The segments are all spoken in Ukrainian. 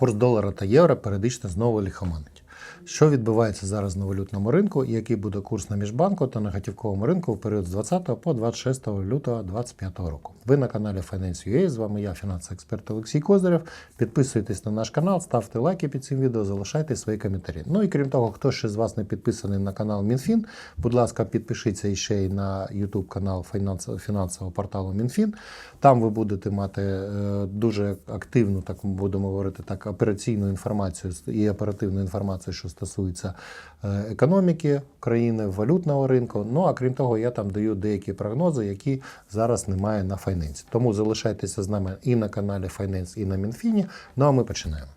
Курс долара та євро періодично знову лихоманить. Що відбувається зараз на валютному ринку і який буде курс на міжбанку та на готівковому ринку в період з 20 по 26 лютого 2025 року? Ви на каналі Finance.ua, з вами я, фінансовий експерт Олексій Козирєв. Підписуйтесь на наш канал, ставте лайки під цим відео, залишайте свої коментарі. Ну і крім того, хто ще з вас не підписаний на канал Мінфін, будь ласка, підпишіться іще й на YouTube канал фінансового, фінансового порталу Мінфін. Там ви будете мати е, дуже активну, так будемо говорити, так операційну інформацію і оперативну інформацію, що стосується е, економіки країни, валютного ринку. Ну а крім того, я там даю деякі прогнози, які зараз немає на Finance. Тому залишайтеся з нами і на каналі Finance, і на Мінфіні. Ну а ми починаємо.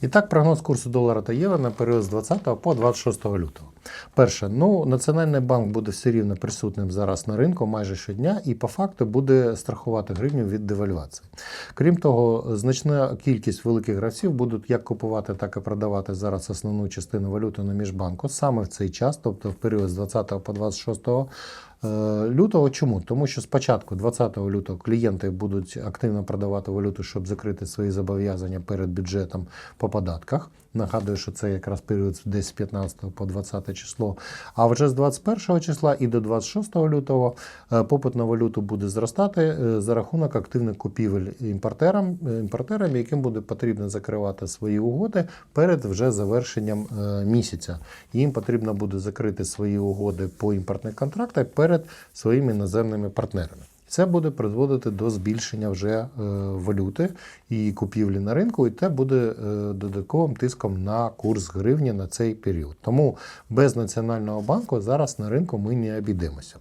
І так, прогноз курсу долара та євро на період з 20 по 26 лютого. Перше, ну Національний банк буде все рівно присутнім зараз на ринку майже щодня і по факту буде страхувати гривню від девальвації. Крім того, значна кількість великих гравців будуть як купувати, так і продавати зараз основну частину валюти на міжбанку саме в цей час, тобто в період з 20 по 26 е, лютого. Чому? Тому що спочатку, 20 лютого, клієнти будуть активно продавати валюту, щоб закрити свої зобов'язання перед бюджетом по податках. Нагадую, що це якраз період десь з 15 по 20 число. А вже з 21 числа і до 26 лютого е, попит на валюту буде зростати е, за рахунок активних купівель імпортерам, е, імпортерам, яким буде потрібно закривати свої угоди перед вже завершенням місяця. Їм потрібно буде закрити свої угоди по імпортних контрактах перед своїми іноземними партнерами. Це буде призводити до збільшення вже е, валюти і купівлі на ринку, і це буде е, додатковим тиском на курс гривні на цей період. Тому без національного банку зараз на ринку ми не обійдемося.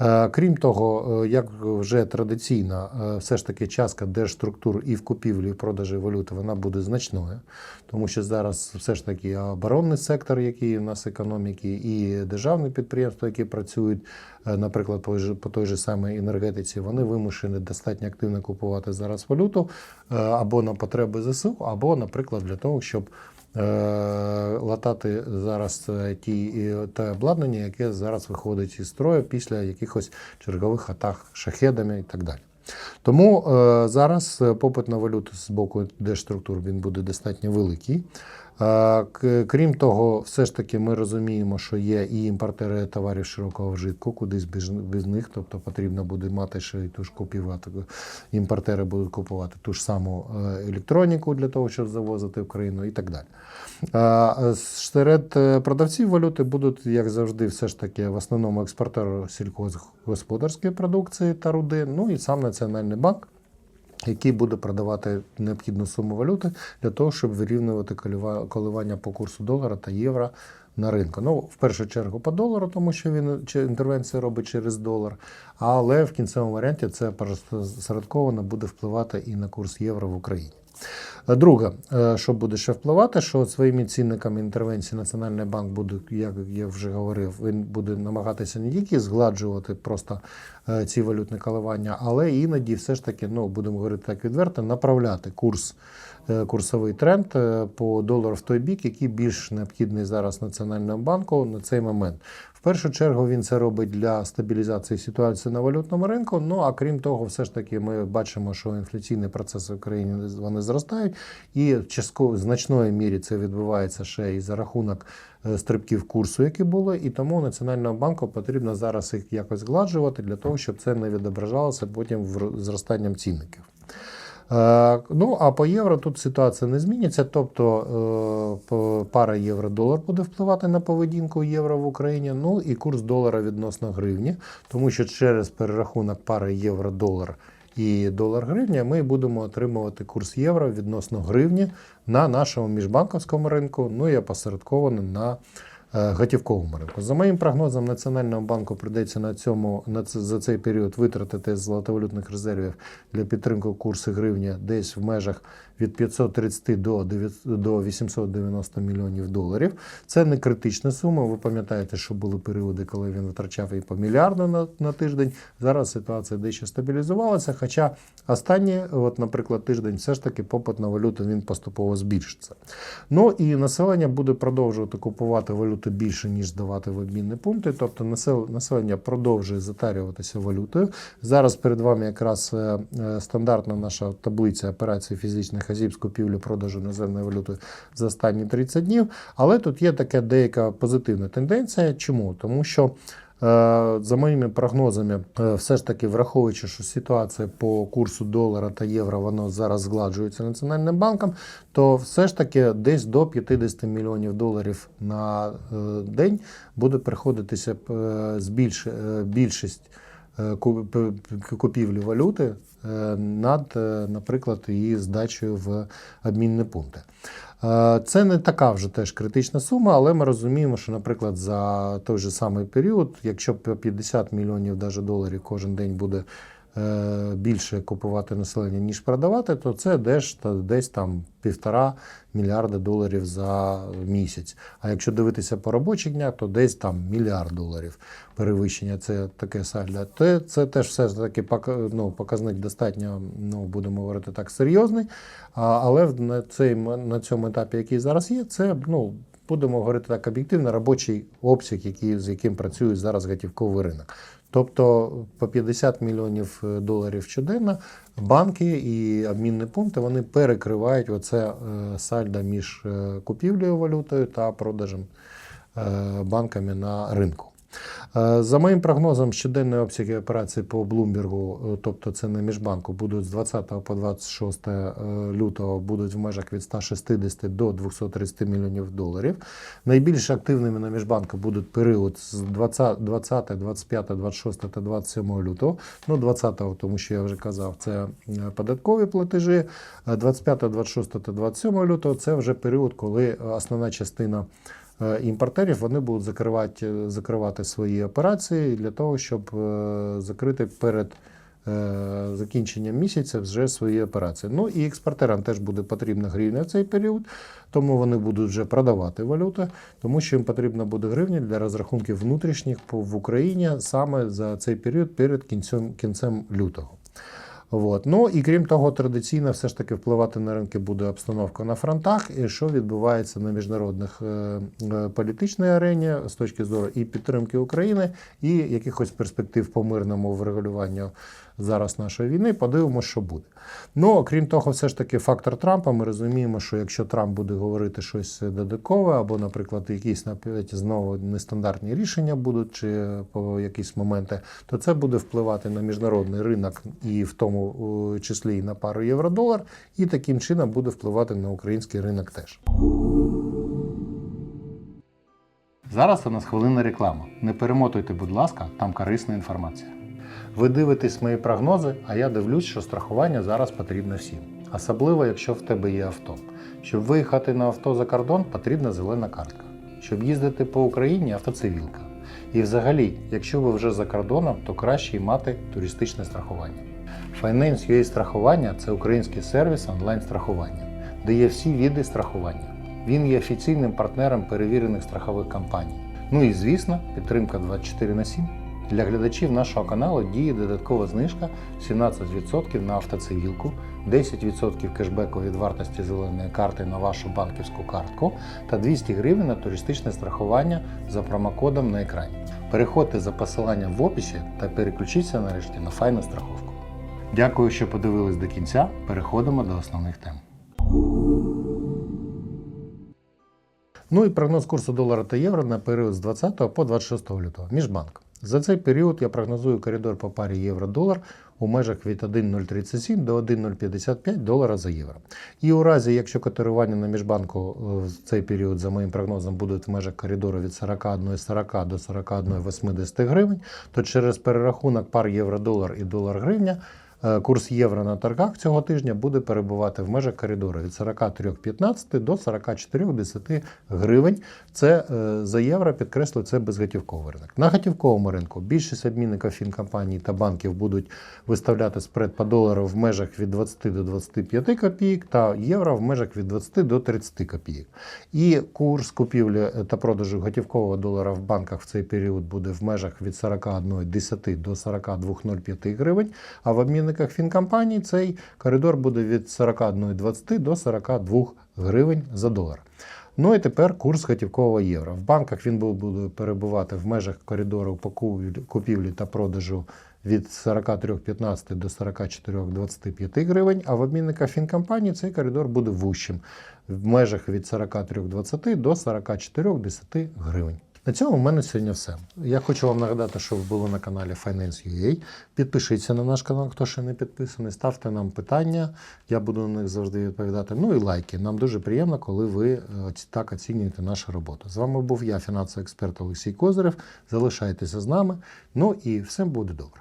Е, крім того, як вже традиційно, все ж таки частка держструктур і в купівлі, і в продажі валюти вона буде значною, тому що зараз все ж таки оборонний сектор, який у нас економіки, і державні підприємства, які працюють, наприклад, по, той же самій енергетиці, вони вимушені достатньо активно купувати зараз валюту е, або на потреби ЗСУ, або, наприклад, для того, щоб е, латати зараз ті те обладнання, яке зараз виходить із строю після якихось чергових атак шахедами і так далі. Тому е, зараз попит на валюту з боку держструктур він буде достатньо великий. Крім того, все ж таки ми розуміємо, що є і імпортери товарів широкого вжитку, кудись без, них, тобто потрібно буде мати ще й ту ж купувати. Імпортери будуть купувати ту ж саму е, електроніку для того, щоб завозити в країну і так далі. Серед е, продавців валюти будуть, як завжди, все ж таки в основному експортери сільськогосподарської продукції та руди, ну і сам Національний банк який буде продавати необхідну суму валюти для того, щоб вирівнювати коливання по курсу долара та євро на ринку. Ну, в першу чергу по долару, тому що він інтервенцію робить через долар, але в кінцевому варіанті це посередковано буде впливати і на курс євро в Україні. Е, Друге, е, що буде ще впливати, що своїми цінниками інтервенції Національний банк буде, як я вже говорив, він буде намагатися не тільки згладжувати просто е, ці валютні коливання, але іноді все ж таки, ну будемо говорити так відверто, направляти курс, курсовий тренд е, по долару в той бік, який більш необхідний зараз Національному банку на цей момент. В першу чергу він це робить для стабілізації ситуації на валютному ринку. Ну а крім того, все ж таки, ми бачимо, що інфляційні процеси в країні вони зростають, і в частково значної мірі це відбувається ще і за рахунок е, стрибків курсу, які були. І тому Національному банку потрібно зараз їх якось згладжувати для того, щоб це не відображалося потім в зростанням цінників. Е, Ну, а по євро тут ситуація не зміниться. Тобто е, пара євро-долар буде впливати на поведінку євро в Україні. Ну і курс долара відносно гривні, тому що через перерахунок пари євро-долар і долар-гривня ми будемо отримувати курс євро відносно гривні на нашому міжбанковському ринку, ну і опосередковано на готівковому ринку. За моїм прогнозом, Національному банку прийдеться на цьому на це, за цей період витратити з золотовалютних резервів для підтримки курсу гривні десь в межах від 530 до 9 до 890 мільйонів доларів. Це не критична сума. Ви пам'ятаєте, що були періоди, коли він витрачав і по мільярду на, на тиждень. Зараз ситуація дещо стабілізувалася. Хоча останній, от, наприклад, тиждень, все ж таки попит на валюту він поступово збільшиться. Ну і населення буде продовжувати купувати валюту валюти більше, ніж здавати в обмінні пункти. Тобто населення продовжує затарюватися валютою. Зараз перед вами якраз е, е, стандартна наша таблиця операцій фізичних осіб з купівлі продажу іноземної валюти за останні 30 днів. Але тут є така деяка позитивна тенденція. Чому? Тому що за моїми прогнозами, е, все ж таки, враховуючи, що ситуація по курсу долара та євро воно зараз згладжується Національним банком, то все ж таки десь до 50 мільйонів доларів на е, день буде приходитися е, е, більшість е, купівлі валюти. е, над, е, наприклад, її здачею в обмінні пункти. Е, Це не така вже теж критична сума, але ми розуміємо, що, наприклад, за той же самий період, якщо по 50 мільйонів доларів кожен день буде е, більше купувати населення, ніж продавати, то це десь, десь там півтора мільярда доларів за місяць. А якщо дивитися по робочих днях, то десь там мільярд доларів перевищення. Це таке сальдо. Це, це теж все таки ну, показник достатньо, ну будемо говорити так, серйозний. Але на, цей, на цьому етапі, який зараз є, це ну. Будемо говорити так об'єктивно, робочий обсяг, який, з яким працює зараз готівковий ринок. Тобто по 50 мільйонів е, доларів щоденно банки і обмінні пункти вони перекривають оце е, сальдо між е, купівлею валютою та продажем банками на ринку. Е, За моїм прогнозом, щоденні обсяги операцій по Блумбергу, е, тобто це на міжбанку, будуть з 20 по 26 е, лютого будуть в межах від 160 до 230 мільйонів доларів. Найбільш активними на міжбанку будуть період з 20, 20, 25, 26 та 27 лютого. Ну, 20, тому що я вже казав, це податкові платежі. Е, 25, 26 та 27 лютого це вже період, коли основна частина імпортерів вони будуть закривати, закривати свої операції для того, щоб е, закрити перед е, закінченням місяця вже свої операції. Ну і експортерам теж буде потрібна гривня в цей період, тому вони будуть вже продавати валюту, тому що їм потрібна буде гривня для розрахунків внутрішніх в Україні саме за цей період перед кінцем, кінцем лютого. От. Ну і крім того, традиційно все ж таки впливати на ринки буде обстановка на фронтах, і що відбувається на міжнародних е, е, політичній арені з точки зору і підтримки України, і якихось перспектив по мирному врегулюванню зараз нашої війни. Подивимося, що буде. Ну окрім того, все ж таки фактор Трампа. Ми розуміємо, що якщо Трамп буде говорити щось додаткове, або, наприклад, якісь знову нестандартні рішення будуть, чи по якісь моменти, то це буде впливати на міжнародний ринок і в тому числі і на пару євро-долар, і таким чином буде впливати на український ринок теж. Зараз у нас хвилина реклама. Не перемотуйте, будь ласка, там корисна інформація. Ви дивитесь мої прогнози, а я дивлюсь, що страхування зараз потрібно всім. Особливо, якщо в тебе є авто. Щоб виїхати на авто за кордон, потрібна зелена картка. Щоб їздити по Україні автоцивілка. І взагалі, якщо ви вже за кордоном, то краще й мати туристичне страхування. Finance UA страхування це український сервіс онлайн-страхування, де є всі види страхування. Він є офіційним партнером перевірених страхових компаній. Ну і звісно, підтримка 24 на 7. Для глядачів нашого каналу діє додаткова знижка 17% на автоцивілку, 10% кешбеку від вартості зеленої карти на вашу банківську картку та 200 гривень на туристичне страхування за промокодом на екрані. Переходьте за посиланням в описі та переключіться нарешті на файну страховку. Дякую, що подивились до кінця. Переходимо до основних тем. Ну і прогноз курсу долара та євро на період з 20 по 26 лютого. Міжбанк. За цей період я прогнозую коридор по парі євро-долар у межах від 1,037 до 1,055 долара за євро. І у разі, якщо котирування на міжбанку е, в цей період, за моїм прогнозом, будуть в межах коридору від 41,40 до 41,80 гривень, то через перерахунок пар євро-долар і долар-гривня Курс євро на торгах цього тижня буде перебувати в межах коридору від 43,15 до 44,10 гривень. Це е, за євро, підкреслю, це безготівковий ринок. На готівковому ринку більшість адмінників фінкомпаній та банків будуть виставляти спред по долару в межах від 20 до 25 копійок та євро в межах від 20 до 30 копійок. І курс купівлі та продажу готівкового долара в банках в цей період буде в межах від 41,10 до 42,05 гривень, а в обмінниках фінкомпаній цей коридор буде від 41,20 до 42 гривень за долар. Ну і тепер курс готівкового євро. В банках він буде перебувати в межах коридору купівлі та продажу від 43,15 до 44,25 гривень, а в обмінниках фінкомпанії цей коридор буде вущим в межах від 43,20 до 44,10 гривень. На цьому в мене сьогодні все. Я хочу вам нагадати, що ви були на каналі Finance.ua. Підпишіться на наш канал, хто ще не підписаний. Ставте нам питання, я буду на них завжди відповідати. Ну і лайки. Нам дуже приємно, коли ви е, так оцінюєте нашу роботу. З вами був я, фінансовий експерт Олексій Козирев. Залишайтеся з нами. Ну і все буде добре.